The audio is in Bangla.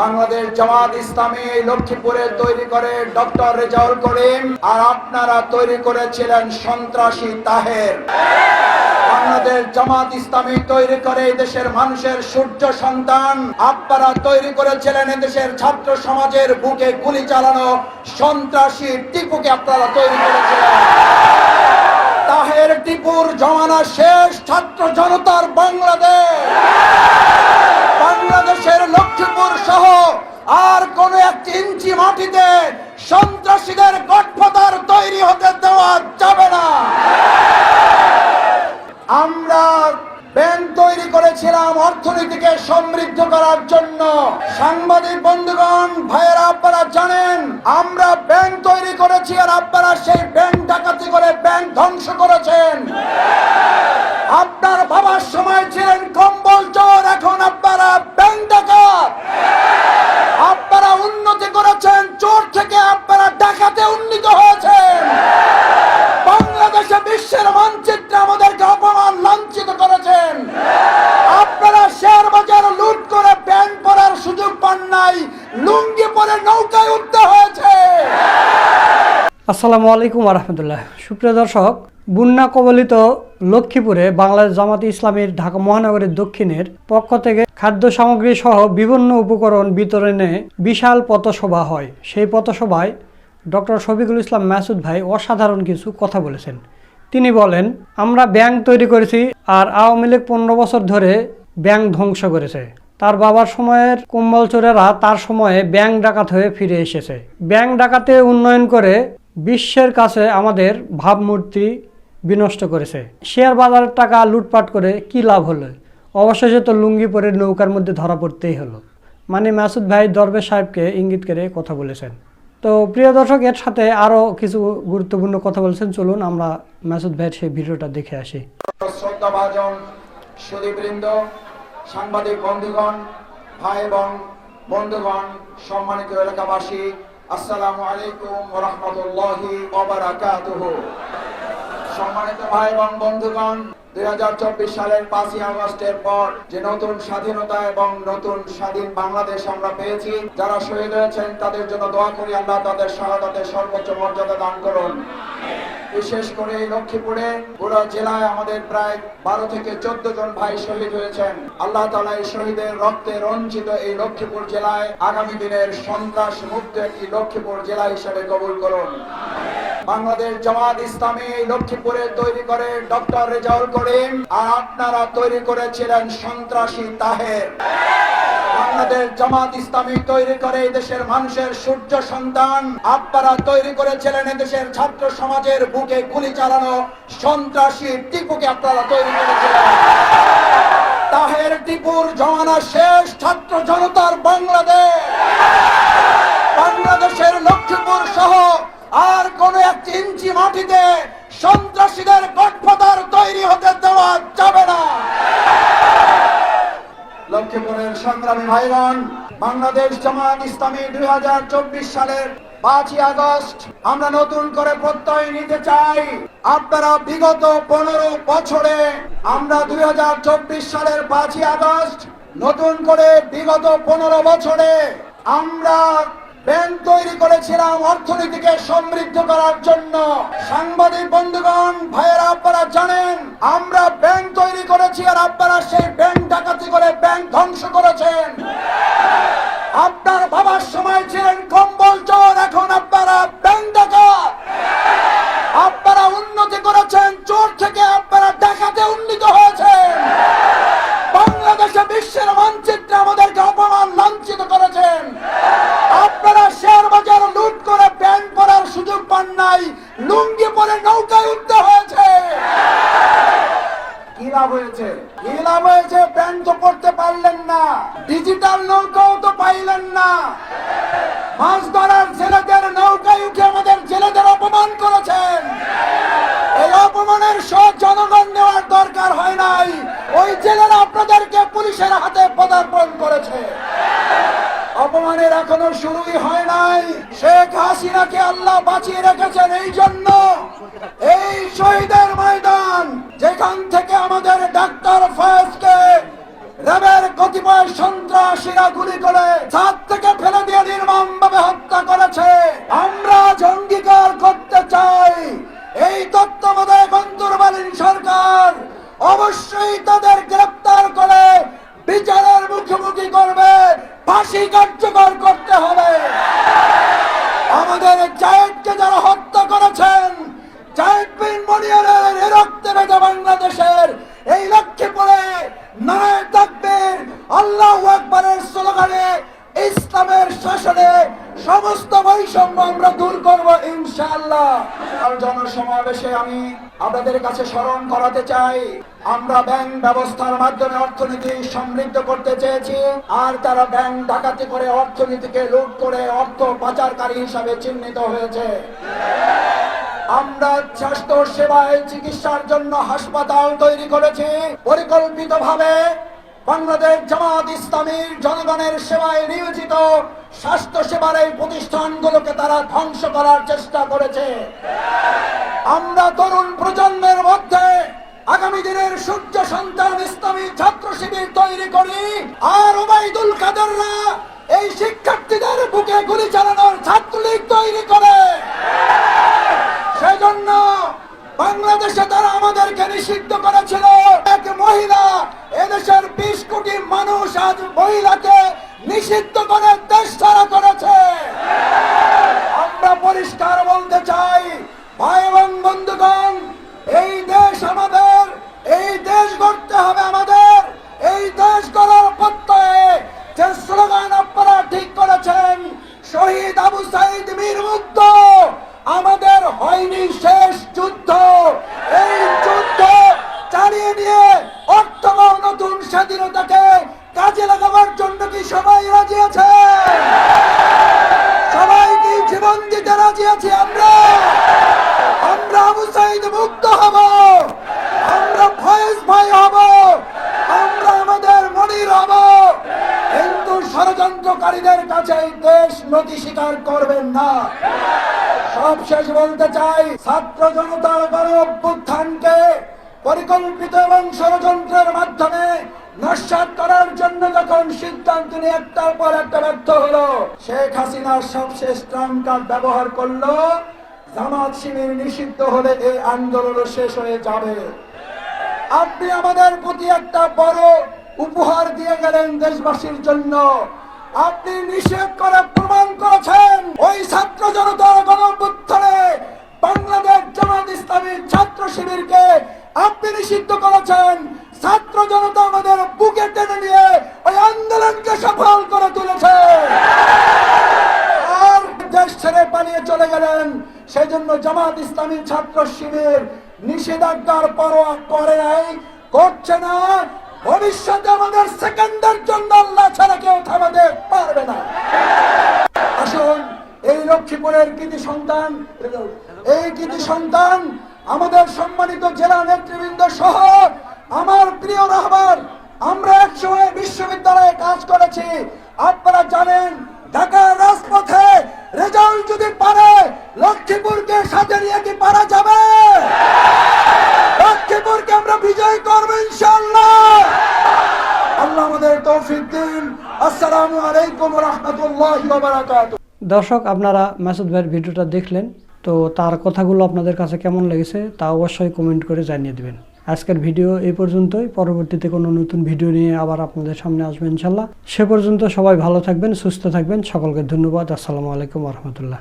বাংলাদেশ জামাত ইসলামী লক্ষ্মীপুরে তৈরি করে ডক্টর রেজাউল করিম, আর আপনারা তৈরি করেছিলেন সন্ত্রাসী তাহের। বাংলাদেশ জামাত ইসলামী তৈরি করে দেশের মানুষের সূর্য সন্তান। আপনারা তৈরি করেছিলেন এদেশের ছাত্র সমাজের বুকে গুলি চালানো সন্ত্রাসী টিপুকে আপনারা তৈরি করেছিলেন। তাহের টিপুর জমানা শেষ, ছাত্র জনতার বাংলাদেশ। বাংলাদেশের লক্ষ্মীপুর সহ আর কোন এক ইঞ্চি মাটিতে সন্ত্রাসীদের গঠফদার তৈরি হতে দেওয়া যাবে না। আমরা ব্যাংক তৈরি করেছিলাম অর্থনীতিকে সমৃদ্ধ করার জন্য। সাংবাদিক বন্ধুগণ, ভাইয়েরা, আপনারা জানেন, আমরা ব্যাংক তৈরি করেছি আর আপনারা সেই ব্যাংক ডাকাতি করে ব্যাংক ধ্বংস করেছেন। মানচিত্রে আমাদেরকে অপমান লাঞ্ছিত করেছেন। আপনারা শেয়ার বাজার লুট করে সুযোগ পান নাই, লুঙ্গি পরে নৌকায় উঠতে হয়েছে। আসসালামু আলাইকুম সুপ্রিয় দর্শক বন্যা কবলিত লক্ষ্মীপুরে বাংলাদেশ জামাতে ইসলামীর ঢাকা মহানগরের দক্ষিণের পক্ষ থেকে খাদ্য সামগ্রী সহ বিভিন্ন উপকরণ বিতরণে বিশাল পথসভা হয়। সেই পথসভায় ডক্টর শফিকুল ইসলাম মাসুদ ভাই অসাধারণ কিছু কথা বলেছেন। তিনি বলেন, আমরা ব্যাংক তৈরি করেছি আর আওয়ামী লীগ পনেরো বছর ধরে ব্যাংক ধ্বংস করেছে। তার বাবার সময়ের কম্বল চোরেরা তার সময়ে ব্যাংক ডাকাত হয়ে ফিরে এসেছে। ব্যাংক ডাকাতে উন্নয়ন করে বিশ্বের কাছে আমাদের ভাবমূর্তি বিনষ্ট করেছে। শেয়ার বাজারের টাকা লুটপাট করে কি লাভ হলো? অবশেষে তো লুঙ্গি পরে নৌকার মধ্যে ধরা পড়তেই হলো। মানে মাসুদ ভাই দরবে সাহেবকে ইঙ্গিত করে কথা বলেছেন। তো প্রিয় দর্শক, এর সাথে আরও কিছু গুরুত্বপূর্ণ কথা বলছেন। চলুন, আমরা মাসুদ ভাইয়ের সেই ভিডিওটা দেখে আসি। শ্রদ্ধা ভাজন সুদীবৃন্দ সাংবাদিক বন্ধুগণ, ভাই এবং বন্ধুগণ, সম্মানিত এলাকাবাসী, আসসালামু আলাইকুম রহমতুল্লাহি সম্মানিত ভাই এবং বন্ধুগণ, দুই সালের পাঁচই আগস্টের পর যে নতুন স্বাধীনতা এবং নতুন স্বাধীন বাংলাদেশ আমরা পেয়েছি, যারা শহীদ হয়েছেন, তাদের জন্য দোয়া করি, আল্লাহ তাদের শাহাদাতের সর্বোচ্চ মর্যাদা দান করুন। বিশেষ করে লক্ষ্মীপুরে, পুরো জেলায় আমাদের প্রায় বারো থেকে চোদ্দ জন ভাই শহীদ হয়েছেন। আল্লাহ তালা এই শহীদের রক্তে রঞ্জিত এই লক্ষ্মীপুর জেলায় আগামী দিনের সন্ত্রাস মুক্ত একটি লক্ষ্মীপুর জেলা হিসেবে কবুল করুন। বাংলাদেশ জামাত ইসলামী লক্ষ্মীপুরে তৈরি করে ডক্টর রেজাউল করিম। আর আপনারা তৈরি করেছিলেন সন্ত্রাসী তাহের। বাংলাদেশ জামাত ইসলামী তৈরি করে দেশের মানুষের সূর্য সন্তান। আপনারা তৈরি করেছিলেন এদেশের ছাত্র সমাজের বুকে গুলি চালানো সন্ত্রাসী টিপুকে আপনারা তৈরি করেছিলেন। তাহের টিপুর জমানা শেষ, ছাত্র জনতার বাংলাদেশ। বাংলাদেশের লক্ষ্মীপুর সহ আর কোন এক ইঞ্চি মাটিতে সন্ত্রাসীদের গঠফদার তৈরি হতে দেওয়া যাবে না। লক্ষ্মীপুরের সংগ্রামী ভাইরান, বাংলাদেশ জামাত ইসলামী দুই হাজার চব্বিশ সালের পাঁচই আগস্ট, আমরা নতুন করে প্রত্যয় নিতে চাই। আপনারা বিগত পনেরো বছরে আমরা দুই হাজার চব্বিশ সালের পাঁচই আগস্ট, নতুন করে বিগত পনেরো বছরে আমরা ব্যাংক তৈরি করেছিলাম অর্থনীতিকে সমৃদ্ধ করার জন্য। সাংবাদিক বন্ধুগণ, ভাইয়েরা, আপনারা জানেন, আমরা ব্যাংক তৈরি করেছি আর আপনারা সেই ব্যাংক ডাকাতি করে ব্যাংক ধ্বংস করেছেন। পুলিশের হাতে পদার্পণ করেছে। অপমানের এখনও শুরুই হয় নাই। শেখ হাসিনাকে আল্লাহ বাঁচিয়ে রেখেছেন এই জন্য। এই শহীদের ময়দান, যেখান থেকে আমাদের ডাক্তার ফয়েজকে র্যাবের কতিপয় সন্ত্রাসীরা গুলি করে ছাদ থেকে ফেলে দিয়ে নির্মম ভাবে হত্যা করেছে। আমরা জঙ্গিকার করতে চাই। এই তত্ত্বাবধায়ক অন্তর্বালীন সরকার অবশ্যই তাদের গ্রেপ্তার ছাত্র কার্যকর করতে হবে। আমাদের জায়েদকে যারা হত্যা করেছেন, জায়েদ বিন মনিয়ারের এ রক্তে ভেজা বাংলাদেশের এই লক্ষ্মীপুরে নারায় তাকবীর, আল্লাহু আকবারের স্লোগানে ইসলামের শাসনে সমস্ত বৈষম্য আমরা দূর করব ইনশাআল্লাহ। আর জনসমাবেশে আমি আপনাদের কাছে স্মরণ করাতে চাই। আমরা ব্যাংক ব্যবস্থার মাধ্যমে অর্থনীতি সমৃদ্ধ করতে চেয়েছি, আর তারা ব্যাংক ডাকাতি করে অর্থনীতিকে লুট করে অর্থ পাচারকারী হিসাবে চিহ্নিত হয়েছে। আমরা স্বাস্থ্য সেবায় চিকিৎসার জন্য হাসপাতাল তৈরি করেছি। পরিকল্পিতভাবে বাংলাদেশ জামাত ইসলামীর জনগণের সেবায় নিয়োজিত স্বাস্থ্য সেবার এই প্রতিষ্ঠানগুলোকে তারা ধ্বংস করার চেষ্টা করেছে। আমরা তরুণ প্রজন্মের মধ্যে আগামী দিনের সূর্য সন্তান ইসলামী ছাত্র শিবির তৈরি করি। আর ওবায়দুল কাদেররা এই শিক্ষার্থীদের বুকে গুলি চালানোর ছাত্রলীগ তৈরি করে। সেজন্য বাংলাদেশে তারা আমাদেরকে নিষিদ্ধ করেছিল। এক মহিলা এদেশের বিশ কোটি মানুষ আজ মহিলাকে নিষিদ্ধ করে দেশ ছাড়া করেছে। আমরা পরিষ্কার বলতে চাই, ভাই এবং বন্ধুগণ, এই দেশ আমাদের, এই দেশ গড়তে হবে আমাদের, এই দেশ গড়ার প্রত্যয়ে যে স্লোগান আপনারা ঠিক করেছেন, শহীদ আবু সাইদ মীর মুগ্ধ আমাদের হয়নি শেষ যুদ্ধ। এই যুদ্ধ চালিয়ে নিয়ে অর্থবহ নতুন স্বাধীনতাকে কাজে লাগাবার জন্য কি সবাই রাজি আছে? সবাই কি জীবন দিতে রাজি আছি আমরা? আমরা আবু সাইদ মুক্ত হব। আমরা ফয়েজ ভাই হব। আমরা আমাদের মনির হব। হিন্দু ষড়যন্ত্রকারীদের কাছে দেশ নদী স্বীকার করবেন না। সব শেষ বলতে চাই, ছাত্র জনতার গণ অভ্যুত্থানকে পরিকল্পিত এবং ষড়যন্ত্রের মাধ্যমে করার জন্য যখন সিদ্ধান্ত নিয়ে একটার পর একটা ব্যর্থ হলো, শেখ হাসিনার সবশেষ ট্রাম ব্যবহার করল, জামাত শিবির নিষিদ্ধ হলে এই আন্দোলন শেষ হয়ে যাবে। আপনি আমাদের প্রতি একটা বড় উপহার দিয়ে গেলেন দেশবাসীর জন্য। আপনি নিষেধ করে প্রমাণ করেছেন। ওই ছাত্র জনতার গণঅভ্যুত্থানে বাংলাদেশ জামাত ইসলামী ছাত্র শিবিরকে আপনি নিষিদ্ধ করেছেন। ছাত্র জনতা আমাদের বুকে টেনে নিয়ে ওই আন্দোলনকে সফল করে তুলেছে। আর দেশ ছেড়ে পালিয়ে চলে গেলেন। সেই জন্য জামাত ইসলামী ছাত্র শিবির নিষেধাজ্ঞার পরোয়া করে নাই, করছে না। ভবিষ্যতে আমাদের সেকেন্ডের জন্য আল্লাহ ছাড়া কেউ থামাতে পারবে না। আসুন, এই লক্ষ্মীপুরের কৃতি সন্তান, এই কৃতি সন্তান, আমাদের সম্মানিত জেলা নেতৃবৃন্দ সহ আমার প্রিয় রাহবার, আমরা একসময় বিশ্ববিদ্যালয়ে কাজ করেছি। আপনারা জানেন, ঢাকার রাজপথে রেজাল্ট যদি পারে, লক্ষ্মীপুরকে সাথে নিয়ে কি পারা যাবে? দর্শক, আপনারা মাসুদ ভাইয়ের ভিডিওটা দেখলেন, তো তার কথাগুলো আপনাদের কাছে কেমন লেগেছে তা অবশ্যই কমেন্ট করে জানিয়ে দেবেন। আজকের ভিডিও এই পর্যন্তই, পরবর্তীতে কোনো নতুন ভিডিও নিয়ে আবার আপনাদের সামনে আসবেন ইনশাল্লাহ সে পর্যন্ত সবাই ভালো থাকবেন, সুস্থ থাকবেন, সকলকে ধন্যবাদ, আসসালামু আলাইকুম রহমতুল্লাহ।